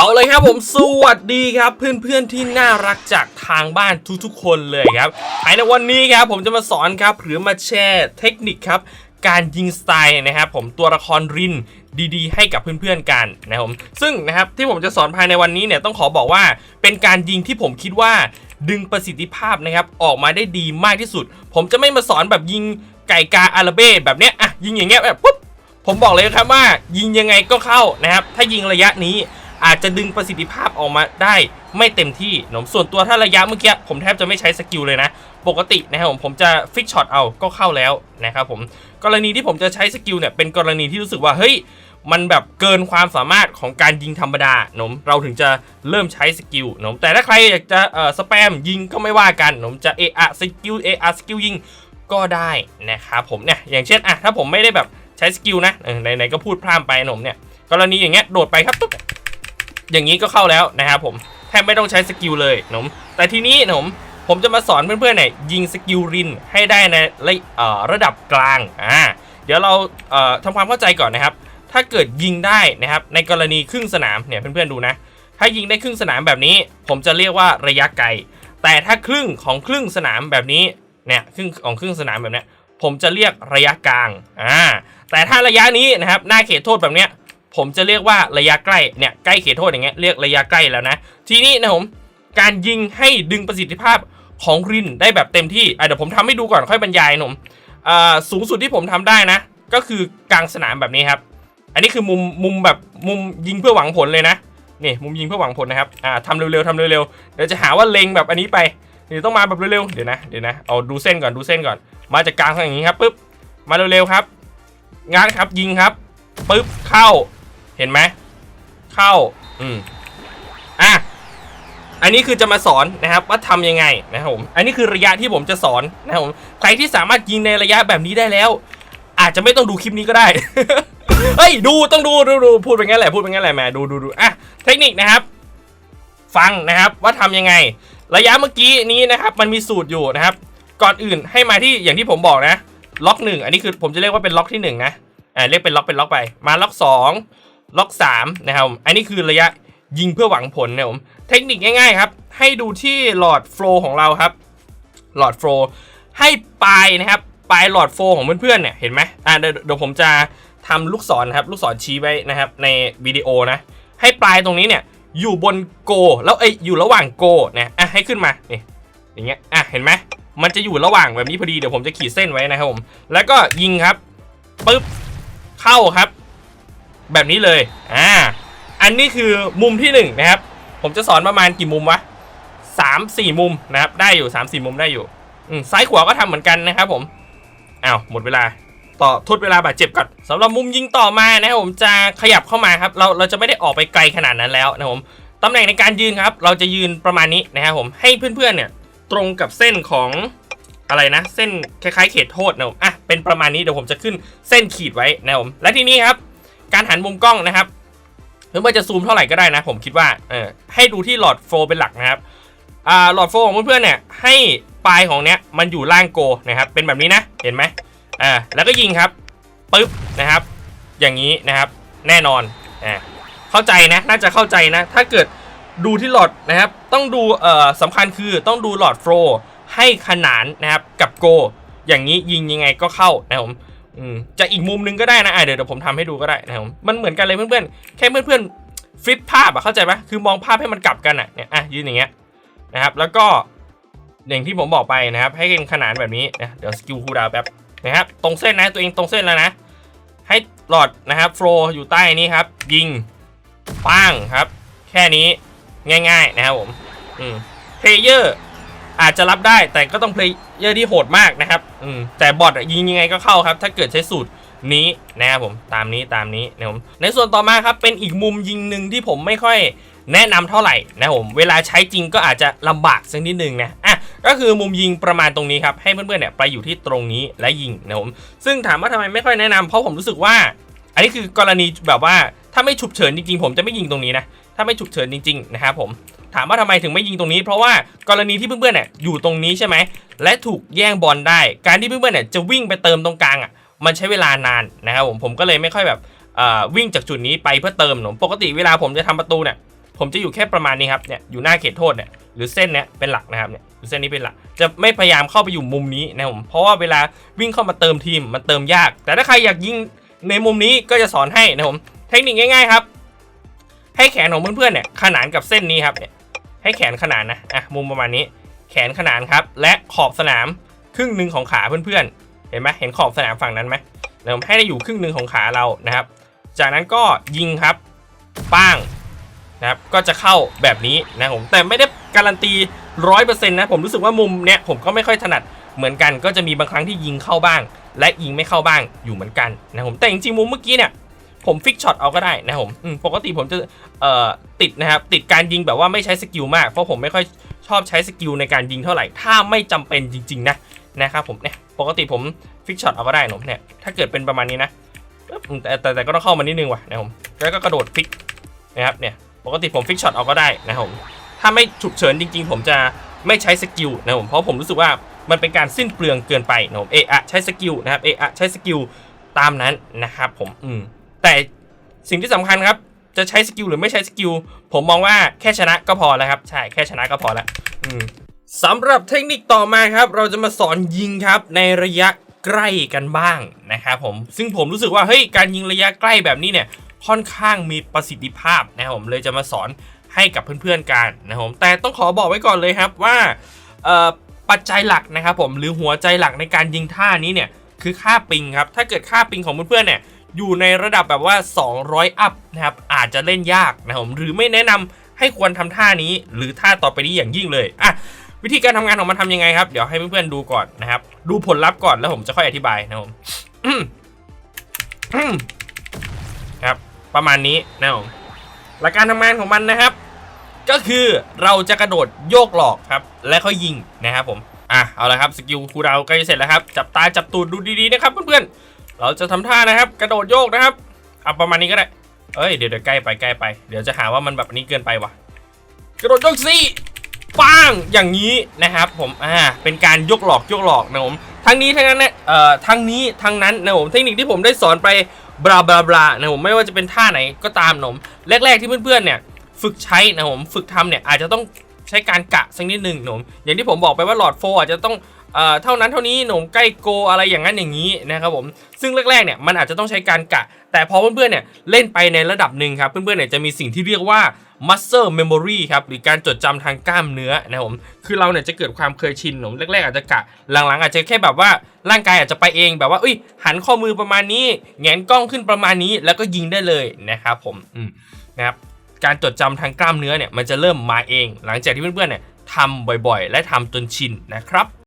เอาเลยครับผมสวัสดีครับเพื่อนๆที่น่ารักจากทางบ้านทุกๆคนเลยครับภายในวันนี้ครับผมจะมาสอนครับหรือมาแชร์เทคนิคครับการยิงสไตล์นะครับผมตัวละครรินดีๆ ให้กับเพื่อนๆกันนะครับผมซึ่งนะครับที่ผมจะสอนภายในวันนี้เนี่ยต้องขอบอกว่าเป็นการยิงที่ผมคิดว่าดึงประสิทธิภาพนะครับออกมาได้ดีมากที่สุด ผมจะไม่มาสอนแบบยิงไก่กาอาราเบ้แบบเนี้ยอะยิงอย่างเงี้ยแบบปุ๊บผมบอกเลยครับว่ายิงยังไงก็เข้านะครับถ้ายิงระยะนี้ อาจจะดึงประสิทธิภาพออกมาได้ไม่เต็มที่หนมส่วนตัวถ้าระยะเมื่อกี้ผมแทบจะไม่ใช้สกิลเลยนะ ปกตินะครับผมผมจะฟิกช็อตเอาก็เข้าแล้วนะครับผมกรณีที่ผมจะใช้สกิลเนี่ยเป็นกรณีที่รู้สึกว่าเฮ้ยมันแบบเกินความสามารถของการยิงธรรมดาหนมเราถึงจะเริ่มใช้สกิลหนมแต่ถ้าใครอยากจะเอ่อสแปมยิงก็ไม่ว่ากันหนมจะเออะสกิลเออะสกิลยิงก็ได้นะครับผมเนี่ยอย่างเช่นอะถ้าผมไม่ได้แบบใช้สกิลนะไหนๆก็พูดพร่ำไปหนมเนี่ยกรณีอย่างเงี้ยโดดไปครับตุ๊บ อย่างนี้ก็เข้าแล้วนะครับผมแทบไม่ต้องใช้สกิลเลยหนมแต่ทีนี้หนมผมจะมาสอนเพื่อนๆเนี่ยยิงสกิลรินให้ได้ในระระดับกลางอ่าเดี๋ยวเราเอ่อทำความเข้าใจก่อนนะครับ ถ้าเกิดยิงได้นะครับในกรณีครึ่งสนามเนี่ยเพื่อนๆดูนะถ้ายิงได้ครึ่งสนามแบบนี้ ผมจะเรียกว่าระยะไกล แต่ถ้าครึ่งของครึ่งสนามแบบนี้เนี่ยครึ่งของครึ่งสนามแบบนี้ผมจะเรียกระยะกลางอ่าแต่ถ้าระยะนี้นะครับหน้าเขตโทษแบบเนี้ย ผมจะเรียกว่าระยะใกล้เนี่ยใกล้เขตโทษอย่างเงี้ยเรียกระยะใกล้แล้วนะ ทีนี้นะผมการยิงให้ดึงประสิทธิภาพของรินได้แบบเต็มที่เดี๋ยวผมทำให้ดูก่อนค่อยบรรยายหนุ่มสูงสุดที่ผมทำได้นะ ก็คือกลางสนามแบบนี้ครับ อันนี้คือมุมมุมแบบมุมยิงเพื่อหวังผลเลยนะนี่มุมยิงเพื่อหวังผลนะครับอ่าทำเร็วๆทำเร็วๆเดี๋ยวจะหาว่าเล็งแบบอันนี้ไปเดี๋ยวต้องมาแบบเร็วๆเดี๋ยวนะเดี๋ยวนะเอาดูเส้นก่อนดูเส้นก่อน มาจากกลางทางอย่างนี้ครับปุ๊บมาเร็วๆครับงานครับยิงครับปุ๊บเข้า เห็นไหมเข้าอืมอะอันนี้คือจะมาสอนนะครับว่าทำยังไงนะครับผมอันนี้คือระยะที่ผมจะสอนนะครับผมใครที่สามารถยิงในระยะแบบนี้ได้แล้ว อาจจะไม่ต้องดูคลิปนี้ก็ได้เฮ้ยดูต้องดูดูดูพูดเป็นงั้นแหละพูดเป็นงั้นแหละแม่ดูดูดูอะเทคนิคนะครับ ฟังนะครับว่าทำยังไง ระยะเมื่อกี้นี้นะครับมันมีสูตรอยู่นะครับ ก่อนอื่นให้มาที่อย่างที่ผมบอกนะ ล็อกหนึ่งอันนี้คือผมจะเรียกว่าเป็นล็อกที่หนึ่งนะอ่าเรียกเป็นล็อกเป็นล็อกไป มาล็อกสอง ล็อกสามนะครับอันนี้คือระยะยิงเพื่อหวังผลนะครับผมเทคนิคง่ายๆครับให้ดูที่หลอดโฟล์ของเราครับหลอดโฟล์ให้ปลายนะครับปลายหลอดโฟล์ของเพื่อนๆเนี่ยเห็นไหมอ่าเดี๋ยวผมจะทำลูกศรนะครับลูกศรชี้ไว้นะครับในวิดีโอนะให้ปลายตรงนี้เนี่ยอยู่บนโก แล้วเอ้ยอยู่ระหว่างโกนะอะให้ขึ้นมานี่อย่างเงี้ยอะเห็นไหมมันจะอยู่ระหว่างแบบนี้พอดีเดี๋ยวผมจะขีดเส้นไว้นะครับผมแล้วก็ยิงครับปึ๊บเข้าครับ แบบนี้เลยอ่าอันนี้คือมุมที่หนึ่งนะครับผมจะสอนประมาณกี่มุมวะสามสี่มุมนะครับได้อยู่สามสี่มุมได้อยู่อืมซ้ายขวาก็ทำเหมือนกันนะครับผมอ้าวหมดเวลาต่อทดเวลาบาดเจ็บก่อนสำหรับมุมยิงต่อมานะครับผมจะขยับเข้ามาครับเราเราจะไม่ได้ออกไปไกลขนาดนั้นแล้วนะครับผมตำแหน่งในการยืนครับ เราจะยืนประมาณนี้นะครับผมให้เพื่อนๆเนี่ยตรงกับเส้นของอะไรนะ เส้นคล้ายๆเขตโทษนะครับผมอะเป็นประมาณนี้เดี๋ยวผมจะขึ้นเส้นขีดไว้นะครับผมและทีนี้ครับ การหันมุมกล้องนะครับเพื่อนๆจะซูมเท่าไหร่ก็ได้นะ ผมคิดว่าเออให้ดูที่หลอดโฟลเป็นหลักนะครับอ่าหลอดโฟลของเพื่อนๆเนี่ยให้ปลายของเนี้ยมันอยู่ล่างโกนะครับเป็นแบบนี้นะเห็นไหมอ่าแล้วก็ยิงครับปึ๊บนะครับ อย่างนี้นะครับแน่นอนอ่าเข้าใจนะน่าจะเข้าใจนะ ถ้าเกิดดูที่หลอดนะครับ ต้องดูเอ่อสำคัญคือต้องดูหลอดโฟลให้ขนานนะครับกับโก อย่างนี้ยิงยังไงก็เข้านะผม จะอีกมุมนึงก็ได้นะอะเดี๋ยวเดี๋ยวผมทำให้ดูก็ได้นะครับผมมันเหมือนกันเลยเพื่อนๆแค่เพื่อนๆฟลิปภาพอะเข้าใจปะคือมองภาพให้มันกลับกันอะเนี่ยอะยืนอย่างเงี้ยนะครับ แล้วก็อย่างที่ผมบอกไปนะครับ ให้เป็นขนานแบบนี้นะเดี๋ยวสกิลคูดาวแป๊บนะครับตรงเส้นนะตัวเองตรงเส้นแล้วนะ ให้หลอดนะครับโฟล์อยู่ใต้นี้ครับ ยิงปังครับ แค่นี้ง่าย ๆ นะครับผมอืมเพลเยอร์ อาจจะรับได้แต่ก็ต้องเพลย์เยอร์ที่โหดมากนะครับอืมแต่บอทยิงยังไงก็เข้าครับ ถ้าเกิดใช้สูตรนี้นะครับผมตามนี้ตามนี้นะผมในส่วนต่อมาครับเป็นอีกมุมยิงหนึ่งที่ผมไม่ค่อยแนะนำเท่าไหร่นะผมเวลาใช้จริงก็อาจจะลำบากสักนิดนึงนะอะก็คือมุมยิงประมาณตรงนี้ครับให้เพื่อนๆเนี่ยไปอยู่ที่ตรงนี้และยิงนะผมซึ่งถามว่าทำไมไม่ค่อยแนะนำเพราะผมรู้สึกว่า อันนี้คือกรณีแบบว่าถ้าไม่ฉุกเฉินจริงๆ ผมจะไม่ยิงตรงนี้นะ ถ้าไม่ฉุกเฉินจริงๆนะครับผมถามว่าทำไมถึงไม่ยิงตรงนี้ เพราะว่ากรณีที่เพื่อนๆเนี่ยอยู่ตรงนี้ใช่ไหมและถูกแย่งบอลได้ การที่เพื่อนๆเนี่ยจะวิ่งไปเติมตรงกลางอะมันใช้เวลานานนะครับผมผมก็เลยไม่ค่อยแบบวิ่งจากจุดนี้ไปเพื่อเติมหนูปกติเวลาผมจะทำประตูเนี่ยผมจะอยู่แค่ประมาณนี้ครับเนี่ยอยู่หน้าเขตโทษเนี่ยหรือเส้นเนี้ยเป็นหลักนะครับเนี่ยหรือเส้นนี้เป็นหลักจะไม่พยายามเข้าไปอยู่มุมนี้นะผมเพราะว่าเวลาวิ่งเข้ามาเติมทีมมันเติมยาก แต่ถ้าใครอยากยิงในมุมนี้ก็จะสอนให้นะผมเทคนิคง่ายๆครับ ให้แขนของเพื่อนๆเนี่ยขนานกับเส้นนี้ครับเนี่ยให้แขนขนานนะอะมุมประมาณนี้ แขนขนานครับ และขอบสนามครึ่งหนึ่งของขาเพื่อนๆ เห็นไหมเห็นขอบสนามฝั่งนั้นไหมเดี๋ยวผมให้ได้อยู่ครึ่งหนึ่งของขาเรานะครับ จากนั้นก็ยิงครับป้างนะครับก็จะเข้าแบบนี้นะผมแต่ไม่ได้การันตีร้อยเปอร์เซ็นต์นะผมรู้สึกว่ามุมเนี้ยผมก็ไม่ค่อยถนัดเหมือนกันก็จะมีบางครั้งที่ยิงเข้าบ้าง และยิงไม่เข้าบ้างอยู่เหมือนกันนะผมแต่จริงๆมุมเมื่อกี้เนี่ย ผมฟิกช็อตเอาก็ได้นะผมอืมปกติผมจะติดนะครับติดการยิงแบบว่าไม่ใช้สกิลมากเพราะผมไม่ค่อยชอบใช้สกิลในการยิงเท่าไหร่ ถ้าไม่จำเป็นจริง ๆ นะนะครับผมเนี่ยปกติผมฟิกช็อตเอาก็ได้นะผมเนี่ยถ้าเกิดเป็นประมาณนี้นะแต่แต่แต่ก็ต้องเข้ามานิดนึงว่ะนะครับผมแล้วก็กระโดดฟิกนะครับเนี่ยปกติผมฟิกช็อตเอาก็ได้นะครับผมถ้าไม่ฉุกเฉินจริง ๆ ผมจะไม่ใช้สกิลนะครับผมเพราะผมรู้สึกว่ามันเป็นการสิ้นเปลืองเกินไปนะผมเอะอใช้สกิลนะครับเออะใช้สกิลตามนั้นนะครับผมอืม แต่สิ่งที่สำคัญครับ จะใช้สกิลหรือไม่ใช้สกิล ผมมองว่าแค่ชนะก็พอแล้วครับ ใช่แค่ชนะก็พอแล้วสำหรับเทคนิคต่อมาครับ เราจะมาสอนยิงครับในระยะใกล้กันบ้างนะครับผม ซึ่งผมรู้สึกว่าเฮ้ยการยิงระยะใกล้แบบนี้เนี่ยค่อนข้างมีประสิทธิภาพนะครับผมเลยจะมาสอนให้กับเพื่อนๆกันนะครับผมแต่ต้องขอบอกไว้ก่อนเลยครับว่าปัจจัยหลักนะครับผมหรือหัวใจหลักในการยิงท่านี้เนี่ยคือค่าปิงครับถ้าเกิดค่าปิงของเพื่อนๆเนี่ย อยู่ในระดับแบบว่า 200 อัพนะครับอาจจะเล่นยากนะครับผมหรือไม่แนะนำให้ควรทำท่านี้หรือท่าต่อไปนี้อย่างยิ่งเลยอะวิธีการทำงานของมันทำยังไงครับ เดี๋ยวให้เพื่อนๆดูก่อนนะครับ ดูผลลัพธ์ก่อนแล้วผมจะค่อยอธิบายนะครับผมครับ ประมาณนี้นะครับผมหลักการทำงานของมันนะครับ ก็คือเราจะกระโดดโยกหลอกครับ และค่อยยิงนะครับผมอะเอาละครับสกิลคูดาวใกล้เสร็จแล้วครับ จับตาจับตูดดูดีๆนะครับเพื่อนๆ เราจะทำท่านะครับ กระโดดโยกนะครับเอาประมาณนี้ก็ได้เอ้ยเดี๋ยวเดี๋ยวใกล้ไปใกล้ไปเดี๋ยวจะหาว่ามันแบบนี้เกินไปว่ะ กระโดดโยกสิป้างอย่างนี้นะครับผมอ่าเป็นการยกหลอกยกหลอกนะผมทั้งนี้ทั้งนั้นเนี่ยเอ่อทั้งนี้ทั้งนั้นนะผมเทคนิคที่ผมได้สอนไปบลาบลาบลานะผมไม่ว่าจะเป็นท่าไหนก็ตามนะผมแรก ๆที่เพื่อนๆเนี่ยฝึกใช้นะผมฝึกทำเนี่ยอาจจะต้อง ใช้การกะสักนิดหนึ่งหนะผมอย่างที่ผมบอกไปว่าหลอดโฟอาจจะต้องเอ่อเท่านั้นเท่านี้หนุ่มใกล้โกอะไรอย่างนั้นอย่างนี้นะครับผมซึ่งแรกๆเนี่ยมันอาจจะต้องใช้การกะ แต่พอเพื่อนๆเนี่ยเล่นไปในระดับหนึ่งครับเพื่อนๆเนี่ยจะมีสิ่งที่เรียกว่า muscle memory ครับหรือการจดจำทางกล้ามเนื้อนะครับผมคือเราเนี่ยจะเกิดความเคยชินผมแรกๆอาจจะกะ หลังๆอาจจะแค่แบบว่าร่างกายอาจจะไปเองแบบว่าอุ้ยหันข้อมือประมาณนี้แงนกล้องขึ้นประมาณนี้แล้วก็ยิงได้เลยนะครับผมอืมนะครับ การจดจำทางกล้ามเนื้อเนี่ยมันจะเริ่มมาเอง หลังจากที่เพื่อนๆเนี่ยทำบ่อยๆ และทำจนชินนะครับ